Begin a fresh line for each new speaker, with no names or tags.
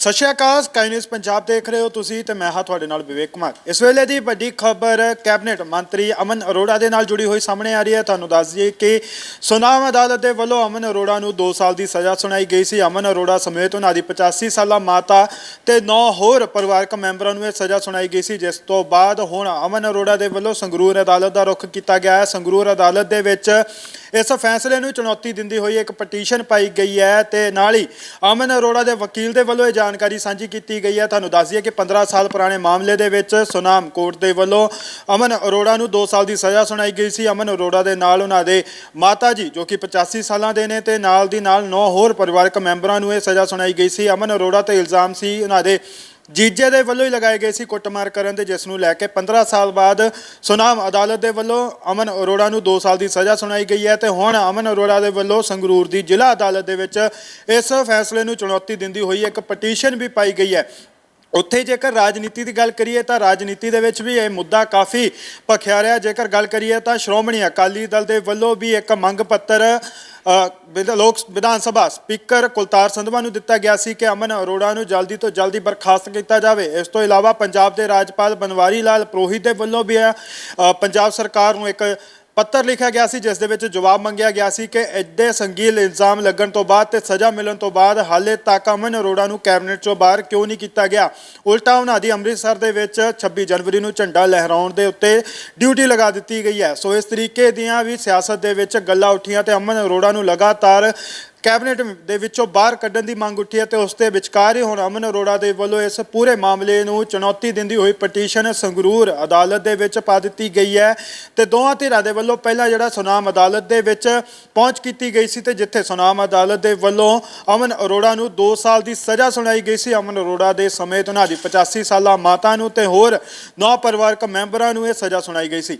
ਸਤਿ ਸ਼੍ਰੀ ਅਕਾਲ ਸਕਾਈ ਨਿਊਜ਼ ਪੰਜਾਬ ਦੇਖ ਰਹੇ ਹੋ ਤੁਸੀਂ ਤੇ ਮੈਂ ਹਾਂ ਤੁਹਾਡੇ ਨਾਲ ਵਿਵੇਕ ਕੁਮਾਰ। ਇਸ ਵੇਲੇ ਦੀ ਵੱਡੀ ਖਬਰ ਕੈਬਨਿਟ ਮੰਤਰੀ ਅਮਨ ਅਰੋੜਾ ਦੇ ਨਾਲ ਜੁੜੀ ਹੋਈ ਸਾਹਮਣੇ ਆ ਰਹੀ ਹੈ। ਤੁਹਾਨੂੰ ਦੱਸ ਦਈਏ ਕਿ ਸੁਨਾਮ ਅਦਾਲਤ ਦੇ ਵੱਲੋਂ ਅਮਨ ਅਰੋੜਾ ਨੂੰ 2 ਸਾਲ ਦੀ ਸਜ਼ਾ ਸੁਣਾਈ ਗਈ ਸੀ। ਅਮਨ ਅਰੋੜਾ ਸਮੇਤ ਉਹਨਾਂ ਦੀ 85 ਸਾਲਾ ਮਾਤਾ ਤੇ 9 ਹੋਰ ਪਰਿਵਾਰਕ ਮੈਂਬਰਾਂ ਨੂੰ ਇਹ ਸਜ਼ਾ ਸੁਣਾਈ ਗਈ ਸੀ। ਜਿਸ ਤੋਂ ਬਾਅਦ ਹੁਣ ਅਮਨ ਅਰੋੜਾ ਦੇ ਵੱਲੋਂ ਸੰਗਰੂਰ ਅਦਾਲਤ ਦਾ ਰੁਖ ਕੀਤਾ ਗਿਆ ਹੈ। ਸੰਗਰੂਰ ਅਦਾਲਤ ਦੇ ਵਿੱਚ ਇਸ ਫੈਸਲੇ ਨੂੰ ਚੁਣੌਤੀ ਦਿੰਦੀ ਹੋਈ ਇੱਕ ਪਟੀਸ਼ਨ ਪਾਈ ਗਈ ਹੈ ਤੇ ਨਾਲ ਹੀ ਅਮਨ ਅਰੋੜਾ ਦੇ ਵਕੀਲ ਦੇ ਵੱਲੋਂ ਇਹ ਜਾਣਕਾਰੀ ਸਾਂਝੀ ਕੀਤੀ ਗਈ ਹੈ। ਤੁਹਾਨੂੰ ਦੱਸ ਦਈਏ ਕਿ 15 ਸਾਲ ਪੁਰਾਣੇ ਮਾਮਲੇ ਦੇ ਵਿੱਚ ਸੁਨਾਮ ਕੋਰਟ ਦੇ ਵੱਲੋਂ ਅਮਨ ਅਰੋੜਾ ਨੂੰ 2 ਸਾਲ ਦੀ ਸਜ਼ਾ ਸੁਣਾਈ ਗਈ ਸੀ। ਅਮਨ ਅਰੋੜਾ ਦੇ ਨਾਲ ਉਹਨਾਂ ਦੇ ਮਾਤਾ ਜੀ, ਜੋ ਕਿ 85 ਸਾਲਾਂ ਦੇ ਨੇ ਤੇ ਨਾਲ ਦੀ ਨਾਲ 9 ਹੋਰ ਪਰਿਵਾਰਕ ਮੈਂਬਰਾਂ ਨੂੰ ਇਹ ਸਜ਼ਾ ਸੁਣਾਈ ਗਈ ਸੀ। ਅਮਨ ਅਰੋੜਾ ਤੇ ਇਲਜ਼ਾਮ ਸੀ ਉਹਨਾਂ ਦੇ ਜੀਜੇ ਦੇ ਵੱਲੋਂ ਹੀ ਲਗਾਏ ਗਏ ਸੀ ਕੁੱਟਮਾਰ ਕਰਨ ਦੇ ਜਿਸ ਨੂੰ ਲੈ ਕੇ 15 ਸਾਲ ਬਾਅਦ ਸੁਨਾਮ ਅਦਾਲਤ ਦੇ ਵੱਲੋਂ ਅਮਨ ਅਰੋੜਾ ਨੂੰ 2 ਸਾਲ ਦੀ ਸਜ਼ਾ ਸੁਣਾਈ ਗਈ ਹੈ ਤੇ ਹੁਣ ਅਮਨ ਅਰੋੜਾ ਦੇ ਵੱਲੋਂ ਸੰਗਰੂਰ ਦੀ ਜ਼ਿਲ੍ਹਾ ਅਦਾਲਤ ਦੇ ਵਿੱਚ ਇਸ ਫੈਸਲੇ ਨੂੰ ਚੁਣੌਤੀ ਦਿੰਦੀ ਹੋਈ ਇੱਕ ਪਟੀਸ਼ਨ ਵੀ ਪਾਈ ਗਈ ਹੈ। ਉੱਥੇ ਜੇਕਰ ਰਾਜਨੀਤੀ ਦੀ ਗੱਲ ਕਰੀਏ ਤਾਂ ਰਾਜਨੀਤੀ ਦੇ ਵਿੱਚ ਵੀ ਇਹ ਮੁੱਦਾ ਕਾਫੀ ਭਖਿਆ ਰਿਹਾ। ਜੇਕਰ ਗੱਲ ਕਰੀਏ ਤਾਂ ਸ਼੍ਰੋਮਣੀ ਅਕਾਲੀ ਦਲ ਦੇ ਵੱਲੋਂ ਵੀ ਇੱਕ ਮੰਗ ਪੱਤਰ ਲੋਕ ਵਿਧਾਨ ਸਭਾ ਸਪੀਕਰ ਕੁਲਤਾਰ ਸੰਧਵਾ ਨੂੰ ਦਿੱਤਾ ਗਿਆ ਸੀ ਕਿ ਅਮਨ ਅਰੋੜਾ ਨੂੰ ਜਲਦੀ ਤੋਂ ਜਲਦੀ ਬਰਖਾਸਤ ਕੀਤਾ ਜਾਵੇ। ਇਸ ਤੋਂ ਇਲਾਵਾ ਪੰਜਾਬ ਦੇ ਰਾਜਪਾਲ ਬਨਵਾਰੀ ਲਾਲ ਪ੍ਰੋਹਿਤ ਦੇ ਵੱਲੋਂ ਵੀ ਪੰਜਾਬ ਸਰਕਾਰ ਨੂੰ ਇੱਕ ਪੱਤਰ ਲਿਖਿਆ ਗਿਆ ਸੀ, ਜਿਸ ਦੇ ਵਿੱਚ ਜਵਾਬ ਮੰਗਿਆ ਗਿਆ ਸੀ ਕਿ ਐਡੇ ਸੰਗੀਲ ਇਲਜ਼ਾਮ ਲੱਗਣ ਤੋਂ ਬਾਅਦ ਤੇ ਸਜ਼ਾ ਮਿਲਣ ਤੋਂ ਬਾਅਦ ਹਾਲੇ ਤੱਕ ਅਮਨ ਅਰੋੜਾ ਨੂੰ ਕੈਬਨਿਟ ਚੋਂ ਬਾਹਰ ਕਿਉਂ ਨਹੀਂ ਕੀਤਾ ਗਿਆ? ਉਲਟਾ ਉਹਨਾਂ ਦੀ ਅੰਮ੍ਰਿਤਸਰ ਦੇ ਵਿੱਚ 26 ਜਨਵਰੀ ਨੂੰ ਝੰਡਾ ਲਹਿਰਾਉਣ ਦੇ ਉੱਤੇ ਡਿਊਟੀ ਲਗਾ ਦਿੱਤੀ ਗਈ ਹੈ। ਸੋ ਇਸ ਤਰੀਕੇ ਦੀਆਂ ਵੀ ਸਿਆਸਤ ਦੇ ਵਿੱਚ ਗੱਲਾਂ ਉੱਠੀਆਂ ਤੇ ਅਮਨ ਅਰੋੜਾ ਨੂੰ ਲਗਾਤਾਰ ਕੈਬਨਿਟ ਦੇ ਵਿੱਚੋਂ ਬਾਹਰ ਕੱਢਣ ਦੀ ਮੰਗ ਉੱਠੀ ਹੈ ਤੇ ਉਸ ਦੇ ਵਿਚਕਾਰ ਹੀ ਹੁਣ ਅਮਨ ਅਰੋੜਾ ਦੇ ਵੱਲੋਂ ਇਸ ਪੂਰੇ ਮਾਮਲੇ ਨੂੰ ਚੁਣੌਤੀ ਦਿੰਦੀ ਹੋਈ ਪਟੀਸ਼ਨ ਸੰਗਰੂਰ ਅਦਾਲਤ ਦੇ ਵਿੱਚ ਪਾ ਦਿੱਤੀ ਗਈ ਹੈ ਤੇ ਦੋਹਾਂ ਧਿਰਾਂ ਦੇ ਵੱਲੋਂ ਪਹਿਲਾਂ ਜਿਹੜਾ ਸੁਨਾਮ ਅਦਾਲਤ ਦੇ ਵਿੱਚ ਪਹੁੰਚ ਕੀਤੀ ਗਈ ਸੀ ਤੇ ਜਿੱਥੇ ਸੁਨਾਮ ਅਦਾਲਤ ਦੇ ਵੱਲੋਂ ਅਮਨ ਅਰੋੜਾ ਨੂੰ 2 ਸਾਲ ਦੀ ਸਜ਼ਾ ਸੁਣਾਈ ਗਈ ਸੀ, ਅਮਨ ਅਰੋੜਾ ਦੇ ਸਮੇਤ ਉਹਨਾਂ ਦੀ 85 ਸਾਲਾ ਮਾਤਾ ਨੂੰ ਤੇ ਹੋਰ ਨੌ ਪਰਿਵਾਰਕ ਮੈਂਬਰਾਂ ਨੂੰ ਇਹ ਸਜ਼ਾ ਸੁਣਾਈ ਗਈ ਸੀ।